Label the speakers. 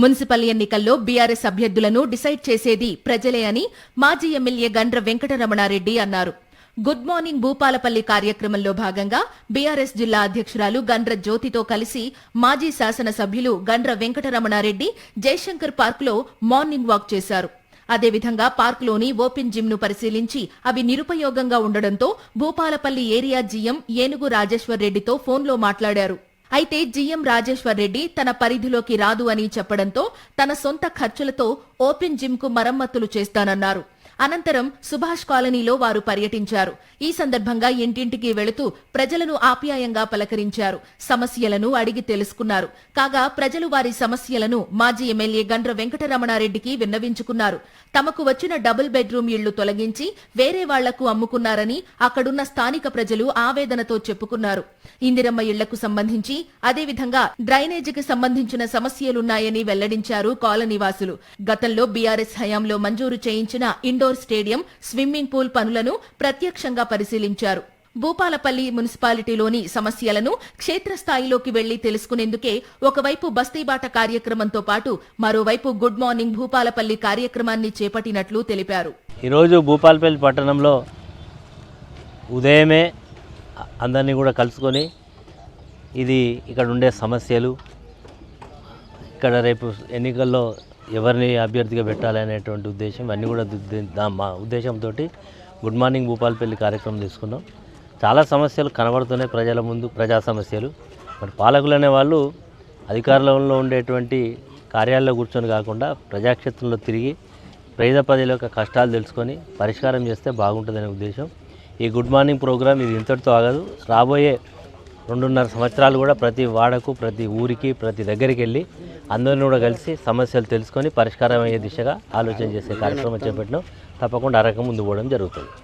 Speaker 1: Municipal ఎన్నికల్లో BRS అభ్యర్థులను decide చేసేది ప్రజలే అని మాజీ ఎమ్మెల్యే గండ్ర వెంకటరమణారెడ్డి అన్నారు. గుడ్ మార్నింగ్ భూపాలపల్లి కార్యక్రమంలో భాగంగా బీఆర్ఎస్ జిల్లా అధ్యక్షురాలు గండ్ర జ్యోతితో కలిసి మాజీ శాసనసభ్యులు గండ్ర వెంకటరమణారెడ్డి జయశంకర్ పార్కులో మార్నింగ్ వాక్ చేశారు. అదేవిధంగా పార్కులోని ఓపెన్ జిమ్ను పరిశీలించి అవి నిరుపయోగంగా ఉండడంతో భూపాలపల్లి ఏరియా జీఎం ఏనుగు రాజేశ్వర్ రెడ్డితో ఫోన్లో మాట్లాడారు. అయితే జీఎం రాజేశ్వర్ రెడ్డి తన పరిధిలోకి రాదు అని చెప్పడంతో తన సొంత ఖర్చులతో ఓపెన్ జిమ్కు మరమ్మతులు చేస్తానన్నారు. అనంతరం సుభాష్ కాలనీలో వారు పర్యటించారు. ఈ సందర్భంగా ఇంటింటికి వెళుతూ ప్రజలను ఆప్యాయంగా పలకరించారు. సమస్యలను అడిగి తెలుసుకున్నారు. కాగా ప్రజలు వారి సమస్యలను మాజీ ఎమ్మెల్యే గండ్ర వెంకటరమణారెడ్డికి విన్నవించుకున్నారు. తమకు వచ్చిన డబుల్ బెడ్రూమ్ ఇళ్ళు తొలగించి వేరే వాళ్ళకు అమ్ముకున్నారని అక్కడున్న స్థానిక ప్రజలు ఆవేదనతో చెప్పుకున్నారు. ఇందిరమ్మ ఇళ్ళకు సంబంధించి అదేవిధంగా డ్రైనేజీకి సంబంధించిన సమస్యలున్నాయని వెల్లడించారు కాలనీవాసులు. గతంలో బీఆర్ఎస్ హయాంలో మంజూరు చేయించిన ఇండోర్ స్టేడియం స్విమ్మింగ్ పూల్ పనులను ప్రత్యక్షంగా పరిశీలించారు. భూపాలపల్లి మున్సిపాలిటీలోని సమస్యలను క్షేత్రస్థాయిలోకి వెళ్ళి తెలుసుకునేందుకే ఒకవైపు బస్తీబాట కార్యక్రమంతో పాటు మరోవైపు గుడ్ మార్నింగ్ భూపాలపల్లి కార్యక్రమాన్ని చేపట్టినట్లు తెలిపారు.
Speaker 2: ఈరోజు భూపాలపల్లి పట్టణంలో ఉదయమే అందరినీ కూడా కలుసుకొని ఇది ఇక్కడ ఉండే సమస్యలు ఇక్కడ రేపు ఎన్నికల్లో ఎవరిని అభ్యర్థిగా పెట్టాలి అనేటువంటి ఉద్దేశం అన్నీ కూడా దా- మా ఉద్దేశంతో గుడ్ మార్నింగ్ భూపాలపల్లి కార్యక్రమం తీసుకున్నాం. చాలా సమస్యలు కనబడుతున్నాయి ప్రజల ముందు ప్రజా సమస్యలు. మరి పాలకులు అనేవాళ్ళు అధికారంలో ఉండేటువంటి కార్యాలయంలో కూర్చొని కాకుండా ప్రజాక్షేత్రంలో తిరిగి ప్రజల ప్రజల యొక్క కష్టాలు తెలుసుకొని పరిష్కారం చేస్తే బాగుంటుందనే ఉద్దేశం. ఈ గుడ్ మార్నింగ్ ప్రోగ్రామ్ ఇది ఇంతటితో ఆగదు. రాబోయే రెండున్నర సంవత్సరాలు కూడా ప్రతి వాడకు ప్రతి ఊరికి ప్రతి దగ్గరికి వెళ్ళి అందరిని కూడా కలిసి సమస్యలు తెలుసుకొని పరిష్కారం అయ్యే దిశగా ఆలోచన చేసే కార్యక్రమం చేపట్టినాం. తప్పకుండా అరక ముందు పోవడం జరుగుతుంది.